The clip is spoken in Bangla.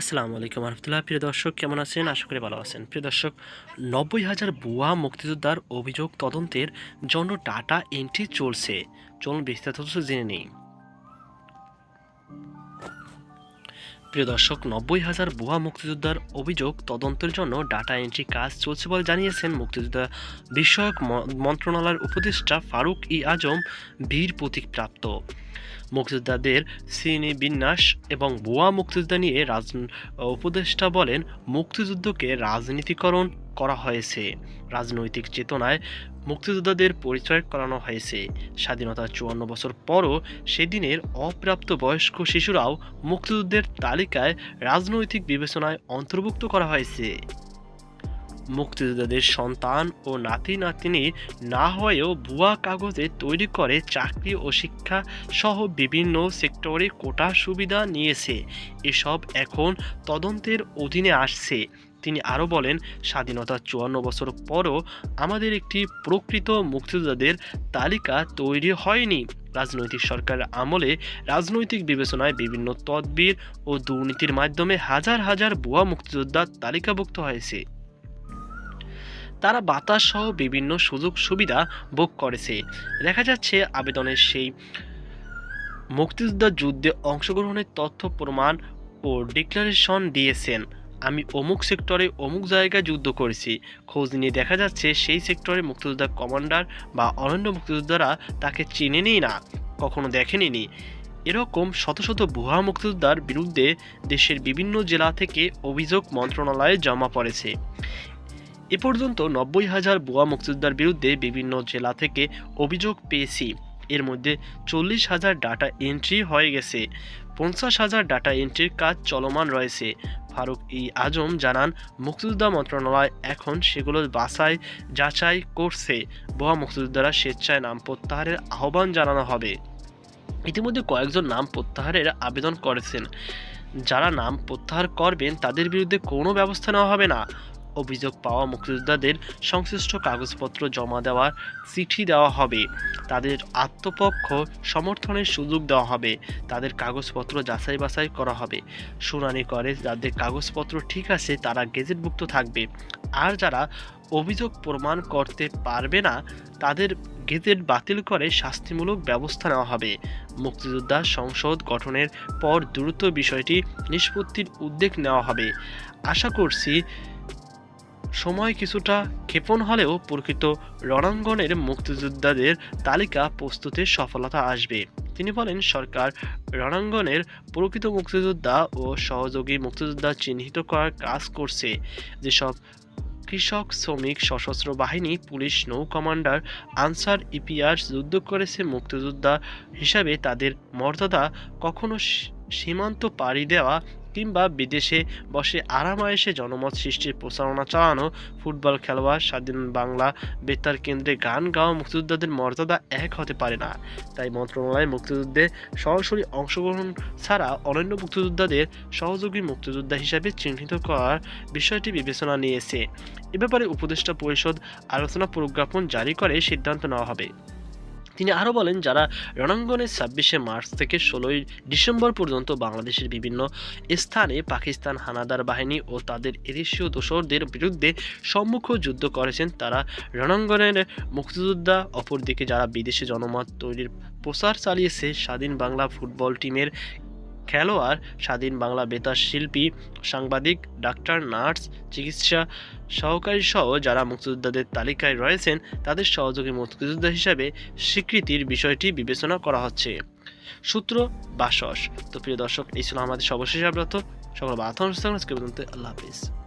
আসসালামু আলাইকুম রহমতুল্লাহ। প্রিয় দর্শক, কেমন আছেন? আশা করি ভালো আছেন। প্রিয় দর্শক, নব্বই হাজার ভুয়া মুক্তিযোদ্ধার অভিযোগ তদন্তের জন্য ডাটা এন্ট্রি চলছে। চলুন বিস্তারিত জেনে নেই। প্রিয় দর্শক, নব্বই হাজার ভুয়া মুক্তিযোদ্ধার অভিযোগ তদন্তের জন্য ডাটা এন্ট্রি কাজ চলছে বলে জানিয়েছেন মুক্তিযোদ্ধা বিষয়ক মন্ত্রণালয়ের উপদেষ্টা ফারুক ই আজম, বীর প্রতীকপ্রাপ্ত। মুক্তিযোদ্ধাদের শ্রেণি বিন্যাস এবং ভুয়া মুক্তিযোদ্ধা নিয়ে রাজ উপদেষ্টা বলেন মুক্তিযুদ্ধকে রাজনীতিকরণ করা হয়েছে। রাজনৈতিক চেতনায় মুক্তিযোদ্ধাদের পরিচয় করানো হয়েছে। স্বাধীনতার চুয়ান্ন বছর পরও সেদিনের অপ্রাপ্ত বয়স্ক শিশুরাও মুক্তিযুদ্ধের তালিকায় রাজনৈতিক বিবেচনায় অন্তর্ভুক্ত করা হয়েছে। মুক্তিযোদ্ধাদের সন্তান ও নাতি নাতনি না হয়েও ভুয়া কাগজে তৈরি করে চাকরি ও শিক্ষা সহ বিভিন্ন সেক্টরে কোটা সুবিধা নিয়েছে। এসব এখন তদন্তের অধীনে আসছে। তিনি আরও বলেন স্বাধীনতার চুয়ান্ন বছর পরও আমাদের একটি প্রকৃত মুক্তিযোদ্ধাদের তালিকা তৈরি হয়নি। রাজনৈতিক সরকারের আমলে রাজনৈতিক বিবেচনায় বিভিন্ন তদবির ও দুর্নীতির মাধ্যমে হাজার হাজার ভুয়া মুক্তিযোদ্ধা তালিকাভুক্ত হয়েছে। তারা বাতাস সহ বিভিন্ন সুযোগ সুবিধা ভোগ করেছে। দেখা যাচ্ছে আবেদনের সেই মুক্তিযোদ্ধা যুদ্ধে অংশগ্রহণের তথ্য, প্রমাণ ও ডিক্লারেশন দিয়েছেন। আমি অমুক সেক্টরে অমুক জায়গায় যুদ্ধ করেছি। খোঁজ নিয়ে দেখা যাচ্ছে সেই সেক্টরে মুক্তিযোদ্ধা কমান্ডার বা অরণ্য মুক্তিযোদ্ধারা তাকে চেনেনি না, কখনো দেখেনি এরকম শত শত ভুয়া মুক্তিযোদ্ধার বিরুদ্ধে দেশের বিভিন্ন জেলা থেকে অভিযোগ মন্ত্রণালয়ে জমা পড়েছে। এ পর্যন্ত নব্বই হাজার বোয়া মুক্তিযোদ্ধার বিরুদ্ধে বিভিন্ন জেলা থেকে অভিযোগ পেয়েছি। এর মধ্যে চল্লিশ হাজার ডাটা এন্ট্রি হয়ে গেছে। পঞ্চাশ হাজার ডাটা এন্ট্রির কাজ চলমান রয়েছে। ফারুক ই আজম জানান মুক্তিযোদ্ধা মন্ত্রণালয় এখন সেগুলো বাছাই, যাচাই করছে। বোয়া মুক্তিযোদ্ধারা স্বেচ্ছায় নাম প্রত্যাহারের আহ্বান জানানো হবে। ইতিমধ্যে কয়েকজন নাম প্রত্যাহারের আবেদন করেছেন। যারা নাম প্রত্যাহার করবেন, তাদের বিরুদ্ধে কোনো ব্যবস্থা নেওয়া হবে না। অভিযোগ পাওয়া মুক্তিযোদ্ধাদের সংশ্লিষ্ট কাগজপত্র জমা দেওয়ার চিঠি দেওয়া হবে। তাদের আত্মপক্ষ সমর্থনের সুযোগ দেওয়া হবে। তাদের কাগজপত্র যাচাই বাছাই করা হবে। শুনানি করে যাদের কাগজপত্র ঠিক আছে, তারা গেজেটভুক্ত থাকবে। আর যারা অভিযোগ প্রমাণ করতে পারবে না, তাদের গেজেট বাতিল করে শাস্তিমূলক ব্যবস্থা নেওয়া হবে। মুক্তিযোদ্ধা সংসদ গঠনের পর দ্রুত বিষয়টি নিষ্পত্তির উদ্যোগ নেওয়া হবে। আশা করছি সময় কিছুটা ক্ষেপণ হলেও প্রকৃত রণাঙ্গনের মুক্তিযোদ্ধাদের তালিকা প্রস্তুতে সফলতা আসবে। তিনি বলেন, সরকার রণাঙ্গনের প্রকৃত মুক্তিযোদ্ধা ও সহযোগী মুক্তিযোদ্ধা চিহ্নিত করার কাজ করছে। যেসব কৃষক, শ্রমিক, সশস্ত্র বাহিনী, পুলিশ, নৌ কমান্ডার আনসার ইপিআর যুদ্ধ করেছে, মুক্তিযোদ্ধা হিসাবে তাদের মর্যাদা কখনো সীমান্ত পাড়ি দেওয়া কিংবা বিদেশে বসে আরামায়েসে জনমত সৃষ্টির প্রচারণা চালানো ফুটবল খেলোয়াড় স্বাধীন বাংলা বেতার কেন্দ্রে গান গাওয়া মুক্তিযোদ্ধাদের মর্যাদা এক হতে পারে না। তাই মন্ত্রণালয় মুক্তিযুদ্ধে সরাসরি অংশগ্রহণ ছাড়া অনন্য মুক্তিযোদ্ধাদের সহযোগী মুক্তিযোদ্ধা হিসাবে চিহ্নিত করার বিষয়টি বিবেচনা নিয়েছে। এ ব্যাপারে উপদেষ্টা পরিষদ আলোচনা প্রজ্ঞাপন জারি করে সিদ্ধান্ত নেওয়া হবে। তিনি আরও বলেন, যারা রণাঙ্গনে ছাব্বিশে মার্চ থেকে ষোলোই ডিসেম্বর পর্যন্ত বাংলাদেশের বিভিন্ন স্থানে পাকিস্তান হানাদার বাহিনী ও তাদের এদেশীয় দোসরদের বিরুদ্ধে সম্মুখ যুদ্ধ করেছেন, তারা রণাঙ্গনের মুক্তিযোদ্ধা, অপরদিকে যারা বিদেশে জনমত তৈরির প্রচার চালিয়েছে, স্বাধীন বাংলা ফুটবল টিমের খেলোয়াড়, স্বাধীন বাংলা বেতার শিল্পী, সাংবাদিক, ডাক্তার, নার্স, চিকিৎসা সহকারী সহ যারা মুক্তিযোদ্ধাদের তালিকায় রয়েছেন, তাদের সহযোগী মুক্তিযোদ্ধা হিসাবে স্বীকৃতির বিষয়টি বিবেচনা করা হচ্ছে। সূত্র বাসস। তো প্রিয় দর্শক, এই ছিল আমাদের সর্বশেষ আব্রত সকল বাথ আজকে পর্যন্ত আল্লাহ হাফিজ।